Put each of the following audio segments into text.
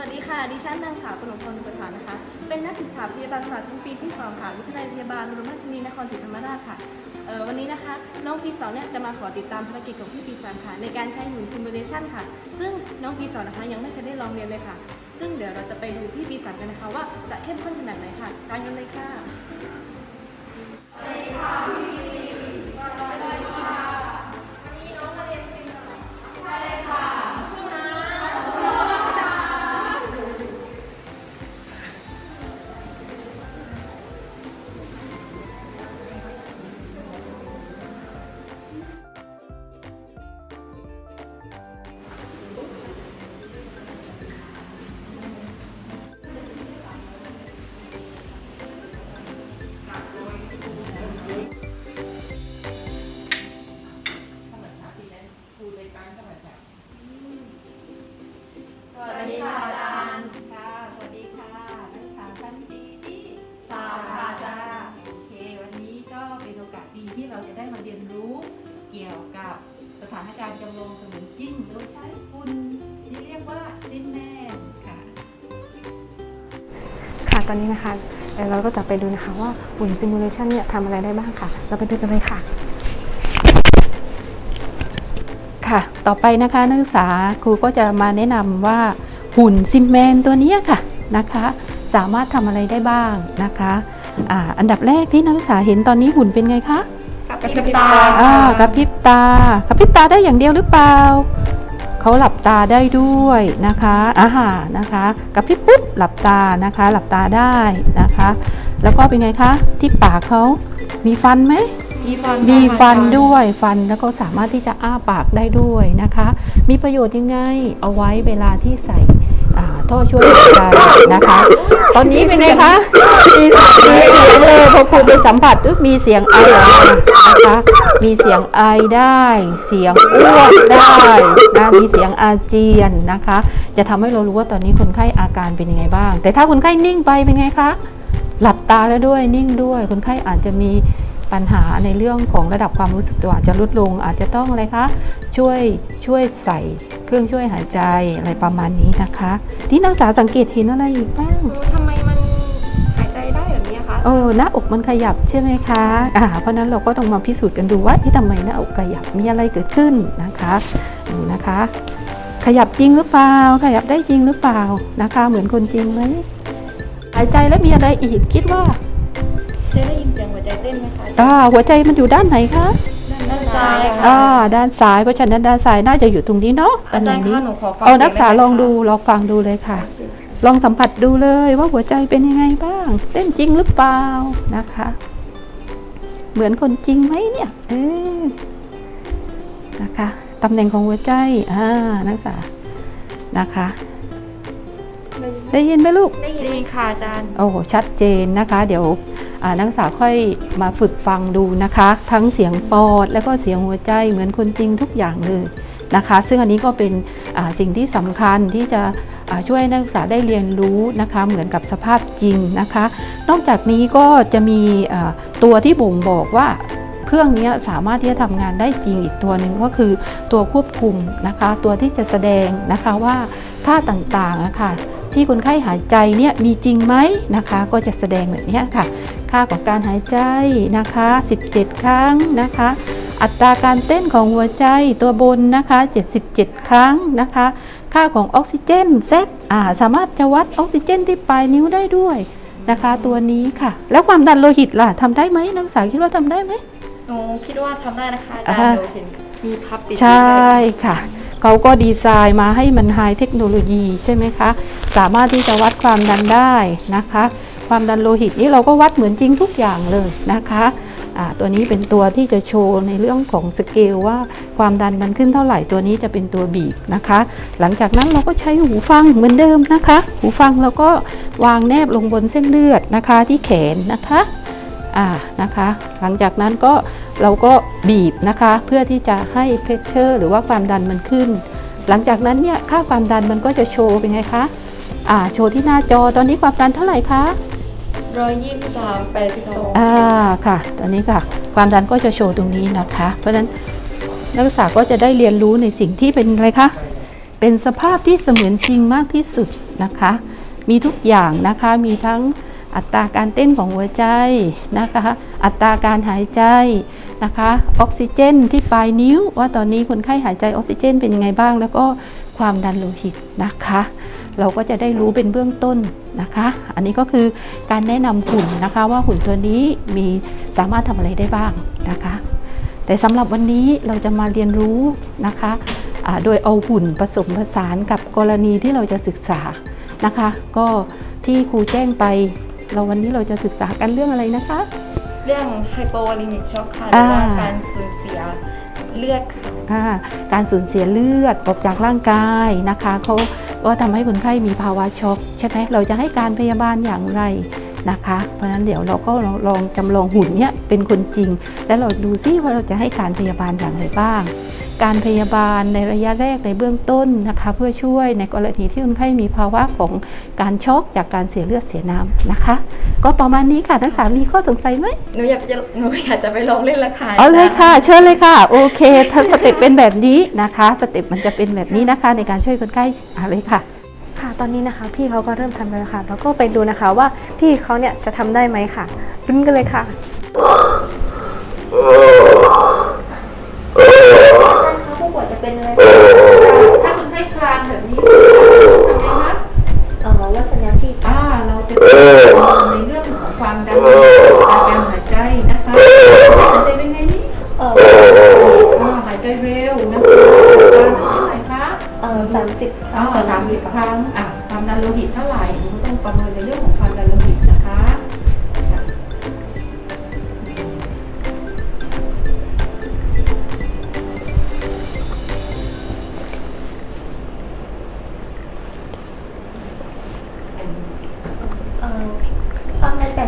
วัสดีค่ะ ดิฉันนางสาวกนกพรอุปถานนะคะ เป็นนักศึกษาพยาบาลศาสตร์ชั้นปีที่2ค่ะวิทยาลัยพยาบาลบรมราชินีนครศรีธรรมราชค่ะเออวันนี้นะคะ น้องปี2เนี่ยจะมาขอติดตามภารกิจของพี่ปีสามค่ะ ในการใช้หุ่นซิมูเลชันค่ะ ซึ่งน้องปีสองนะคะยังไม่เคยได้ลองเรียนเลยค่ะ ซึ่งเดี๋ยวเราจะไปดูพี่ปีสามกันนะคะ ว่าจะเข้มข้นขนาดไหนค่ะตามกันเลยค่ะ ตอนนี้นะคะเอ่อเราก็จะไปดูนะคะว่าหุ่นซิมูเลชันเนี่ยทำอะไรได้บ้างค่ะ เราไปดูกันเลยค่ะ ค่ะ ต่อไปนะคะนักศึกษาครูก็จะมาแนะนำว่าหุ่นซิมแมนตัวเนี้ยค่ะนะคะ สามารถทำอะไรได้บ้างนะคะอ่าอันดับแรกที่นักศึกษาเห็นตอนนี้หุ่นเป็นไงคะกระพริบตาอ่ากระพริบตากระพริบตาได้อย่างเดียวหรือเปล่า เขาหลับตาได้ด้วยนะคะอาหารนะคะกระพริบปุ๊บหลับตานะคะ หลับตาได้นะคะ แล้วก็เป็นไงคะ ที่ปากเขามีฟันไหมมีฟันมีฟันด้วยฟันแล้วก็สามารถที่จะอ้าปากได้ด้วยนะคะ มีประโยชน์ยังไงเอาไว้เวลาที่ใส่อ่า ท่อช่วยหายใจนะคะ ตอนนี้เป็นไงคะมีเสียงเลยพอครูไปสัมผัสอุ๊ยมีเสียงไอออกมานะคะ มีเสียงไอได้ เสียงอ้วกได้นะมีเสียงอาเจียนนะคะ จะทำให้เรารู้ว่าตอนนี้คนไข้อาการเป็นยังไงบ้าง แต่ถ้าคนไข้นิ่งไปเป็นไงคะหลับตาแล้วด้วยนิ่งด้วยคนไข้อาจจะมีปัญหาในเรื่องของระดับความรู้สึกตัวอาจจะลดลงอาจจะต้องอะไรคะช่วยช่วยใส่ เครื่องช่วยหายใจอะไรประมาณนี้นะคะ ที่นักศึกษาสังเกตเห็นอะไรอีกบ้างทำไมมันหายใจได้แบบนี้คะเออหน้าอกมันขยับใช่ไหมคะอ่าเพราะฉะนั้นเราก็ต้องมาพิสูจน์กันดูว่าที่ทำไมหน้าอกขยับมีอะไรเกิดขึ้นนะคะดูนะคะ ขยับจริงหรือเปล่าขยับได้จริงหรือเปล่านะคะ เหมือนคนจริงไหมหายใจแล้วมีอะไรอีกคิดว่า จะได้ยินเสียงหัวใจเต้นไหมคะอ่าหัวใจมันอยู่ด้านไหนคะด้านซ้ายค่ะอ่าด้านซ้ายเพราะฉะนั้นด้านซ้ายน่าจะอยู่ตรงนี้เนาะอาตำแหจาน่รงย์นี้คะหนูขอฟังเอาสียนักศึกษาได้ไหมลองดูคะลองฟังดูเลยค่ะ ลองสัมผัสดูเลยว่าหัวใจเป็นยังไงบ้าง เต้นจริงหรือเปล่านะคะ เหมือนคนจริงไหมเนี่ย เออนะคะตำแหน่งของหัวใจอ่านักศึกษานะคะได้ยินไหมลูก ได้ยินค่ะอาจารย์ โอ้โหชัดเจนนะคะ เดี๋ยวอ่า นักศึกษาค่อยมาฝึกฟังดูนะคะ ทั้งเสียงปอด แล้วก็เสียงหัวใจเหมือนคนจริงทุกอย่างเลยนะคะ ซึ่งอันนี้ก็เป็นสิ่งที่สำคัญที่จะช่วยนักศึกษาได้เรียนรู้นะคะเหมือนกับสภาพจริงนะคะ นอกจากนี้ก็จะมีตัวที่บ่งบอกว่าเครื่องนี้สามารถที่จะทำงานได้จริงอีกตัวหนึ่งก็คือตัวควบคุมนะคะ ตัวที่จะแสดงนะคะว่าค่าต่างๆะค่ะที่คนไข้หายใจเนี่ยมีจริงไหมนะคะ ก็จะแสดงแบบนี้ค่ะ ค่าของการหายใจนะคะ 17 ครั้งนะคะ อัตราการเต้นของหัวใจตัวบนนะคะ 77 ครั้งนะคะ ค่าของออกซิเจนเซตอ่าสามารถจะวัดออกซิเจนที่ปลายนิ้วได้ด้วยนะคะตัวนี้ค่ะ แล้วความดันโลหิตล่ะทำได้ไหมนักศึกษาคิดว่าทำได้ไหมหนูคิดว่าทำได้นะคะอาจารอ่าย์เดี๋ยวเห็นมีพับติดใช่ค่ะเขาก็ดีไซน์มาให้มันไฮเทคโนโลยีใช่ไหมคะ สามารถที่จะวัดความดันได้นะคะ ความดันโลหิตนี่เราก็วัดเหมือนจริงทุกอย่างเลยนะคะตัวนี้เป็นตัวที่จะโชว์ในเรื่องของสเกลว่าความดันมันขึ้นเท่าไหร่ตัวนี้จะเป็นตัวบีบนะคะ หลังจากนั้นเราก็ใช้หูฟังเหมือนเดิมนะคะ หูฟังเราก็วางแนบลงบนเส้นเลือดนะคะที่แขนนะคะอ่านะคะ หลังจากนั้นก็เราก็บีบนะคะ เพื่อที่จะให้เพชเชอร์หรือว่าความดันมันขึ้น หลังจากนั้นเนี่ยค่าความดันมันก็จะโชว์เป็นไงคะอ่าโชว์ที่หน้าจอตอนนี้ความดันเท่าไหร่คะ ร้อยยี่สิบสามแปดสิบสองอ่าค่ะตอนนี้ค่ะ ความดันก็จะโชว์ตรงนี้นะคะ เพราะฉะนั้นนักศึกษาก็จะได้เรียนรู้ในสิ่งที่เป็นอะไรคะ เป็นสภาพที่เสมือนจริงมากที่สุดนะคะ มีทุกอย่างนะคะ มีทั้งอัตราการเต้นของหัวใจนะคะ อัตราการหายใจนะคะ ออกซิเจนที่ปลายนิ้ว ว่าตอนนี้คนไข้หายใจออกซิเจนเป็นยังไงบ้าง แล้วก็ความดันโลหิตนะคะ เราก็จะได้รู้เป็นเบื้องต้นนะคะ อันนี้ก็คือการแนะนำหุ่นนะคะว่าหุ่นตัวนี้มีสามารถทำอะไรได้บ้างนะคะ แต่สำหรับวันนี้เราจะมาเรียนรู้นะคะอ่าโดยเอาหุ่นผสมผสานกับกรณีที่เราจะศึกษานะคะ ก็ที่ครูแจ้งไป เราวันนี้เราจะศึกษากันเรื่องอะไรนะคะ เรื่องไฮโปวอลิมิกช็อกค่ะหรือว่าอ่าการสูญเสียเลือดค่ะอ่าการสูญเสียเลือดออกจากร่างกายนะคะเขา ก็ทำให้คนไข้มีภาวะช็อกใช่ไหมเราจะให้การพยาบาลอย่างไรนะคะ เพราะฉะนั้นเดี๋ยวเราก็ลองจำลองหุ่นเนี้ยเป็นคนจริง แล้วเราดูซิว่าเราจะให้การพยาบาลอย่างไรบ้าง การพยาบาลในระยะแรกในเบื้องต้นนะคะเพื่อช่วยในกรณีที่คนไข้มีภาวะของการช็อกจากการเสียเลือดเสียน้ำนะคะ ก็ประมาณนี้ค่ะทั้งสามมีข้อสงสัยไหมหนูอยากจะหนูอยากจะไปลองเล่นละค่ะเอาเลยค่ะ เชิญเลยค่ะ โอเคถ้าสเต็ปเป็นแบบนี้นะคะสเต็ปมันจะเป็นแบบนี้นะคะ ในการช่วยคนไข้เอาเลยค่ะค่ะตอนนี้นะคะพี่เขาก็เริ่มทำแล้วค่ะแล้วก็ไปดูนะคะว่าพี่เขาเนี่ยจะทำได้ไหมค่ะลุ้นกันเลยค่ะผู้ป่วยจะ เป็นอะไรถ้าคนไข้คลานแบบนี้ทำไงคะเอ่อวัสนาชีพอ่าเราจะในเรื่องของความดันการหายใจนะคะหายใจเป็นไงนี่เอ่ออ่าหายใจเร็วนะคะการเท่าไหร่คะเอ่อสามสิบอ่าสามสิบครั้งอะความดันโลหิตเท่าไหร่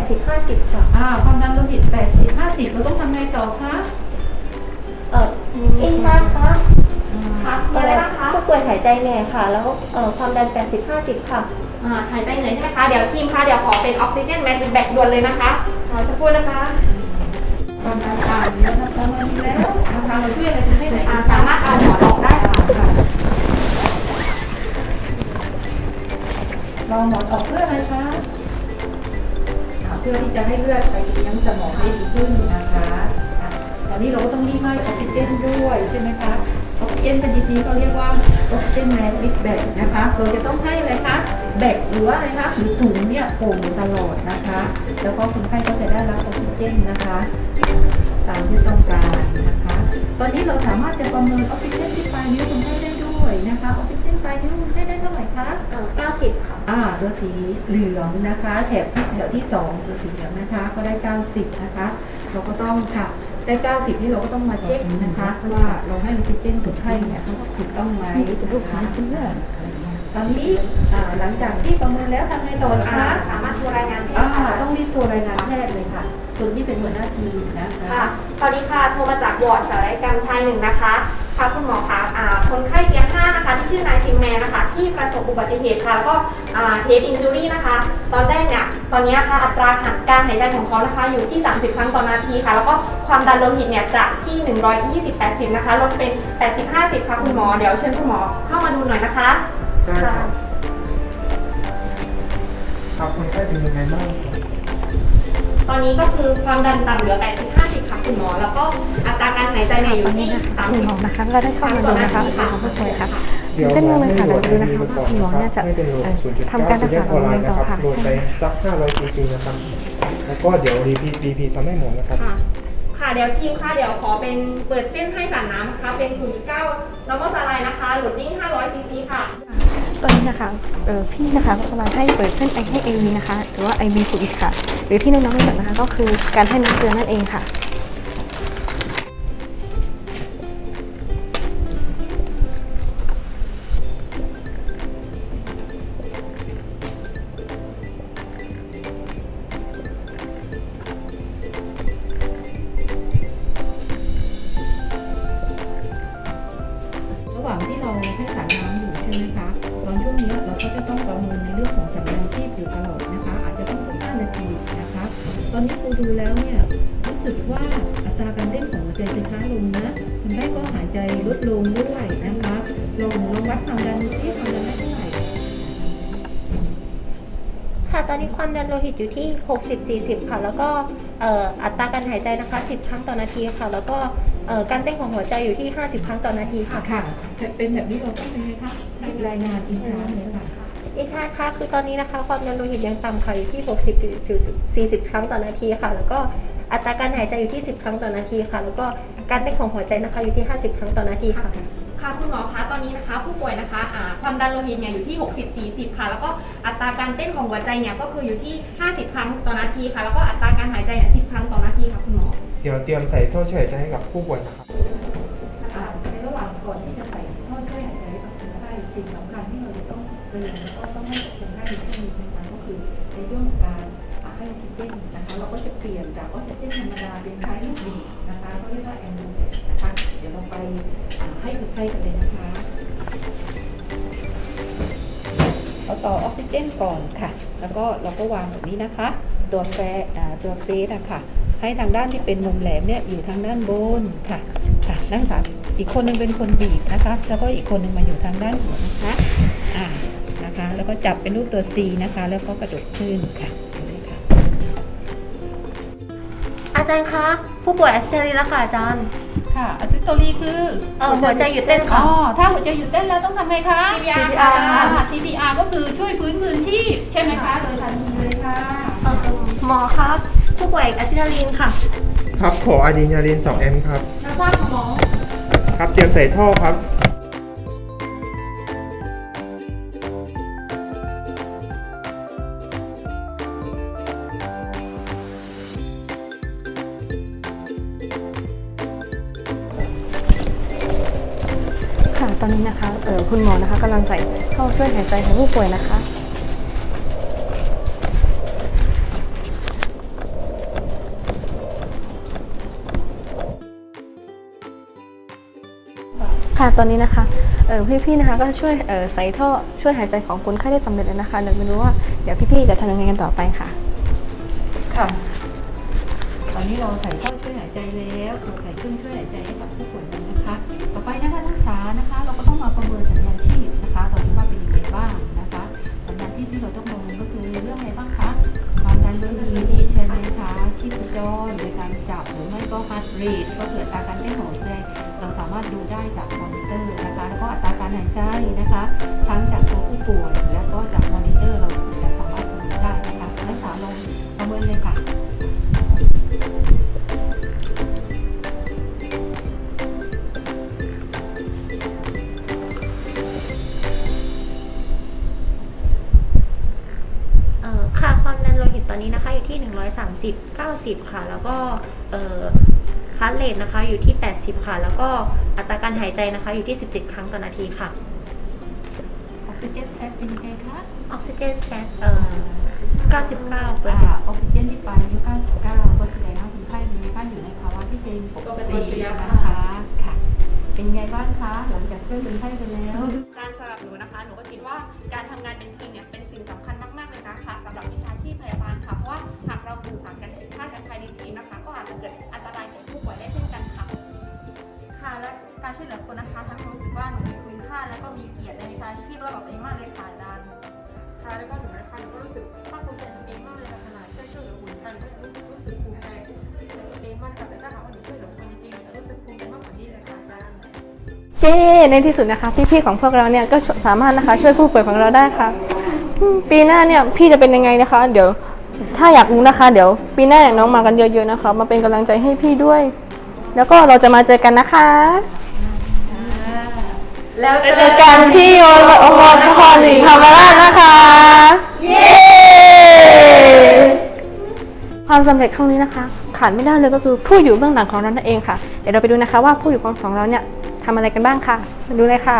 สิบห้าสิบค่ะ อ่าความดันโลหิต80 50เราต้องทำไงต่อคะเอ่ออินชาคะครับมีอะไรบ้างคะผู้ป่วยหายใจเหนื่อยค่ะ แล้วเอ่อความดัน 80 50 ค่ะ อ่าหายใจเหนื่อยใช่ไหมคะ เดี๋ยวทีมคะเดี๋ยวขอเป็นออกซิเจนแมทเป็นแบกด่วนเลยนะคะขอจะพูดนะคะความดันต่ำนะคะประเมินแล้วนะคะเราช่วยอะไรคนไข้ได้อ่าสามารถเอาหมอนออกได้ค่ะเราหมอนออกเพื่ออะไรคะอ่า เพื่อที่จะให้เลือดไปเลี้ยงสมองได้ดีขึ้นนะคะตอนนี้เราก็ต้องรีบให้ออกซิเจนด้วยใช่ไหมคะออกซิเจนเป็นดีๆเขาเรียกว่าออกซิเจนแมนบิ๊กแบกนะคะเราจะต้องให้อะไรคะแบกหรือว่าอะไรคะหรือถุงเนี่ยโป่งตลอดนะคะ แล้วก็คนไข้ก็จะได้รับออกซิเจนนะคะ ตามที่ต้องการนะคะ ตอนนี้เราสามารถจะประเมินออกซิเจน คะออกซิเจนปลายนิ้วคนไข้ได้เท่าไหร่คะเอ่อ90 ค่ะ อ่าตัวสีเหลืองนะคะ แถบที่แถวที่สองตัวสีเหลืองนะคะ ก็ได้ 90 นะคะ เราก็ต้องค่ะได้ 90ที่เราก็ต้องมาเช็คนะคะว่าเราให้ออกซิเจนคนไข้เนี่ยถูกต้องไหมนะคะ ตอนนี้อ่าหลังจากที่ประเมินแล้วทำไงต่อนะอ่าคะ สามารถโทรรายงานแพอ่าทย์ค่ะต้องรีบโทรรายงานแพทย์เลยค่ะส่วนที่เป็นหัวหน้าทีมนะคะค่ะสวัสดีค่ะ โทรมาจากวอร์ดสารกรรมชายหนึ่งนะคะ ค่ะคุณหมอคะอ่าคนไข้เตียง5นะคะ ที่ชื่อนายซิมแมนนะคะ ที่ประสบอุบัติเหตุค่ะแล้วก็เฮดอินจูรี่นะคะ ตอนแรกเนี่ยตอนนี้ค่ะอัตราการหายใจของเขานะคะ อยู่ที่ 30 ครั้งต่อนาทีค่ะ แล้วก็ความดันโลหิตเนี่ยจากที่ 120 80 นะคะ ลดเป็น 80 50 ค่ะคุณหมอ เดี๋ยวเชิญคุณหมอเข้ามาดูหน่อยนะคะ ได้ครับครับคนไข้เป็นยังไงบ้างครับตอนนี้ก็คือความดันต่ำเหลือ 80 50ค่ะคุณหมอ แล้วก็อัตราการหายใจเนี่ยอยู่ที่คุณหมอ30 นะคะก็ได้เข้ามาดูนะคะของผู้ป่วยค่ะเดี๋ยวเต้นหมอเลยให้ค่ะโหลเราดดูไอนะดีคะมาก่อนคุณหมอนะเนี่ยคจะรับให้เป็นโหลดเอ่อศูนย์จุดทำการรักษาออนไลน์ต่นะอครับค่ะโหลดไปสัก500 cc นะครับ แล้วก็เดี๋ยว DP DP ทำให้หมดนะครับค่ะค่ะ เดี๋ยวทีมค่ะ เดี๋ยวขอเป็นเปิดเส้นให้สารน้ำนะคะ เป็น 0.9 normal saline นะคะ โหลดดิ้ง500 cc ค่ะ ตอนนี้นะคะเออพี่นะคะก็กำลังให้เปิดเส้นไอให้เอวีนะคะ หรือว่าไอบีสูอีกค่ะ หรือที่น้องๆรู้จักนะคะ ก็คือการให้น้ำเกลือนั่นเองค่ะ ตอนนี้ครูดูแล้วเนี่ยรู้สึกว่าอัตราการเต้นของหัวใจจะช้าลงนะคนไข้ก็หายใจลดลงด้วยนะคะลองลองวัดความดันที่ความดันได้เท่าไหร่ค่ะตอนนี้ความดันโลหิตอยู่ที่ 60-40 ค่ะ แล้วก็เอ่ออัตราการหายใจนะคะ 10 ครั้งต่อนาทีค่ะ แล้วก็เอ่อการเต้นของหัวใจอยู่ที่ 50 ครั้งต่อนาทีค่ะ ค่ะ เป็นแบบนี้เราต้องเป็นไงคะรายงานอินชาร์ใช่ไหมคะ อินชาค่ะคือตอนนี้นะคะ ความดันโลหิตยังต่ำค่ะอยู่ที่ 60-40 ครั้งต่อนาทีค่ะ แล้วก็อัตราการหายใจอยู่ที่ 10 ครั้งต่อนาทีค่ะ แล้วก็การเต้นของหัวใจนะคะอยู่ที่ 50 ครั้งต่อนาทีค่ะ ค่ะคุณหมอคะตอนนี้นะคะผู้ป่วยนะคะอ่าความดันโลหิตเนี่ยอยู่ที่ 60 40 ค่ะ แล้วก็อัตราการเต้นของหัวใจเนี่ยก็คืออยู่ที่ 50 ครั้งต่อนาทีค่ะ แล้วก็อัตราการหายใจเนี่ย10 ครั้งต่อนาทีค่ะคุณหมอเดี๋ยวเตรียมใส่ท่อช่วยหายใจให้กับผู้ป่วยนะครับอ่าในระหว่างก่อนที่จะใส่ท่อช่วยหายใจให้กับคนไข้สิ่งสำคัญที่เราจะต้อง เรียนแล้วก็ต้องให้กับคนไข้ในช่วงนี้นะคะก็คือในเรื่องการให้ออกซิเจนนะคะเราก็จะเปลี่ยนจากออกซิเจนธรรมดาเป็นใช้ลูกบีนะคะเขาเรียกว่าแอมบูเลตนะคะเดี๋ยวเราไปให้คนไข้กันเลยนะคะเราต่อออกซิเจนก่อนค่ะ แล้วก็เราก็วางแบบนี้นะคะ ตัวแฟตัวเฟสอะค่ะ ให้ทางด้านที่เป็นมุมแหลมเนี่ยอยู่ทางด้านบนค่ะค่ะนั่งค่ะอีกคนหนึงเป็นคนบีบนะคะ แล้วก็อีกคนหนึงมาอยู่ทางด้านหัวนะคะอ่า แล้วก็จับเป็นรูปตัว C นะคะ แล้วก็กระดกขึ้นค่ะเอาเลยค่ะอาจารย์คะ ผู้ป่วยแอสเทอรีแล้วค่ะอาจารย์ ค่ะอะซิสโตลีคือเอ่อหัวใจหยุดเต้นอ๋ค่ะอถ้าหัวใจหยุดเต้นแล้วต้องทำไงคะ CPR ค่ะ ค่ะ CPR ก็คือช่วยฟื้นคืนชีพใช่ไหมคะ โดยทันทีเลยค่ะ เอ่อหมอครับ ผู้ป่วยแอสเทอรีนค่ะครับขออะดรีนาลีน2 m ครับน้ำทราบค่ะหมอ ครับเตรียมใส่ท่อครับ หายใจให้ผู้ป่วยนะคะ ค่ะตอนนี้นะคะเออพี่ๆนะคะก็ช่วยเออใส่ท่อช่วยหายใจของคนไข้ได้สำเร็จแล้วนะคะเดี๋ยวไม่รู้ว่าเดี๋ยวพี่ๆจะทำยังไงกันต่อไปค่ะ ค่ะ ตอนนี้เราใส่ท่อช่วยหายใจแล้วเราใส่เครื่องช่วยหายใจให้กับผู้ป่วยแล้วนะคะ ต่อไปนะคะนักศึกษานะคะ เราก็ต้องมาประเมินสัญญาณ ก็ heart rate ก็คืออัตาการเต้นหัวใจเราสามารถดูได้จากมอนิเตอร์นะคะ แล้วก็อัตราการหายใจนะคะ ทั้งจากตัวผู้ป่วย 130 90 ค่ะ แล้วก็เอ่อฮาร์ทเรทนะคะอยู่ที่ 80 ค่ะ แล้วก็อัตราการหายใจนะคะอยู่ที่ 17 ครั้งต่อนาทีค่ะ ออกซิเจนแซเป็นยังไงคะออกซิเจนแซตเอ่อ99เปอร์อ่าเซ็นต์ ออกซิเจนที่ปลายนิ้ว99ก็แสดงว่าคนไข้มีค่าอยู่ในภาวะที่เป็นปกตินะคะค่ะ เป็นไงบ้างคะหลังจากช่วยคนไข้ไปแล้ว การสำหรับหนูนะคะ หนูก็คิดว่าการทำงานเป็นทีม อาจจะเกิดอันตรายแก่ผู้ป่วยได้เช่นกันค่ะ ค่ะ และการช่วยเหลือคนนะคะทำให้รู้สึกว่าหนูมีคุณค่าและก็มีเกียรติในวิชาชีพและกับตัวเองมากเลยค่ะอาจารย์ค่ะแล้วก็หนูนะคะหนูก็รู้สึกภาคภูมิใจตัวเองมากเลยค่ะขนาดได้ช่วยเหลือคนไทยก็รู้รู้สึกภูมิใจในตัวเองมากค่ะแต่ถ้าหากว่าหนูช่วยเหลือคนจริงๆหนูจะรู้สึกภูมิใจมากกว่านี้เลยค่ะอาจารย์เย้ในที่สุดนะคะพี่ๆของพวกเราเนี่ยก็สามารถนะคะช่วยผู้ป่วยของเราได้ค่ะ ปีหน้าเนี่ยพี่จะเป็นยังไงนะคะ เดี๋ยว ถ้าอยากรู้นะคะ เดี๋ยวปีหน้าเนี่ยน้องมากันเยอะๆนะคะ มาเป็นกำลังใจให้พี่ด้วย แล้วก็เราจะมาเจอกันนะคะ แล้วเจเจออกักันนที่โรงพยาบาลนครศรีธรรมราชนะคะ เย้ ความสำเร็จครั้งนี้นะคะ ขาดไม่ได้เลยก็คือผู้อยู่เบื้องหลังของเรานั่นเองค่ะ เดี๋ยวเราไปดูนะคะว่าผู้อยู่ของเราเนี่ยทำอะไรกันบ้างค่ะมาดูเลยค่ะ